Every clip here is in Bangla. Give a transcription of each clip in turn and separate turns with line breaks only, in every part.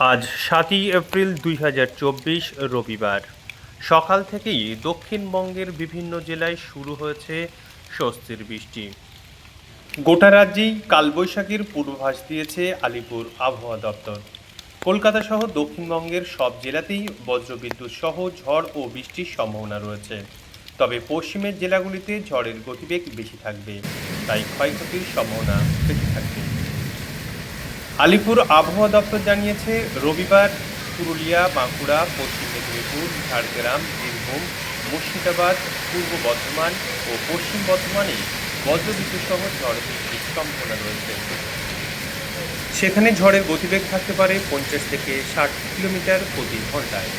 আজ সাতই এপ্রিল দুই হাজার চব্বিশ রবিবার। সকাল থেকেই দক্ষিণবঙ্গের বিভিন্ন জেলায় শুরু হয়েছে স্বস্তির বৃষ্টি। গোটা রাজ্যেই কালবৈশাখীর পূর্বাভাস দিয়েছে আলিপুর আবহাওয়া দপ্তর। কলকাতা সহ দক্ষিণবঙ্গের সব জেলাতেই বজ্রবিদ্যুৎ সহ ঝড় ও বৃষ্টির সম্ভাবনা রয়েছে। তবে পশ্চিমের জেলাগুলিতে ঝড়ের গতিবেগ বেশি থাকবে, তাই ক্ষয়ক্ষতির সম্ভাবনা বেশি থাকবে। আলিপুর আবহাওয়া দপ্তর জানিয়েছে, রবিবার পুরুলিয়া, বাঁকুড়া, পশ্চিম মেদিনীপুর, ঝাড়গ্রাম, বীরভূম, মুর্শিদাবাদ, পূর্ব বর্ধমান ও পশ্চিম বর্ধমানে বজ্রবিদ্যুৎ সহ ঝড় বৃষ্টির সম্ভাবনা রয়েছে। সেখানে ঝড়ের গতিবেগ থাকতে পারে পঞ্চাশ থেকে ষাট কিলোমিটার প্রতি ঘন্টায়।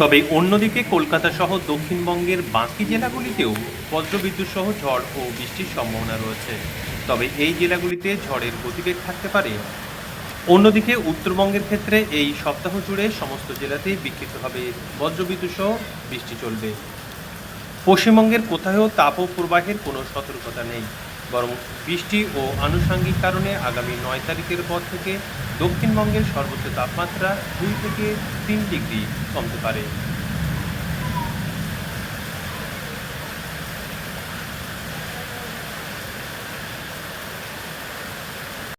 তবে অন্যদিকে কলকাতা সহ দক্ষিণবঙ্গের বাকি জেলাগুলিতেও বজ্রবিদ্যুৎ সহ ঝড় ও বৃষ্টির সম্ভাবনা রয়েছে। তবে এই জেলাগুলিতে ঝড়ের গতিবেগ থাকতে পারে। অন্যদিকে উত্তরবঙ্গের ক্ষেত্রে এই সপ্তাহ জুড়ে সমস্ত জেলাতেই বিক্ষিপ্তভাবে বজ্রবিদ্যুৎ সহ বৃষ্টি চলবে। পশ্চিমবঙ্গের কোথাও তাপ প্রবাহের কোনো সতর্কতা নেই। বরং বৃষ্টি ও আনুষাঙ্গিক কারণে আগামী নয় তারিখের পর থেকে দক্ষিণবঙ্গের সর্বোচ্চ তাপমাত্রা দুই থেকে তিন ডিগ্রি কমতে পারে।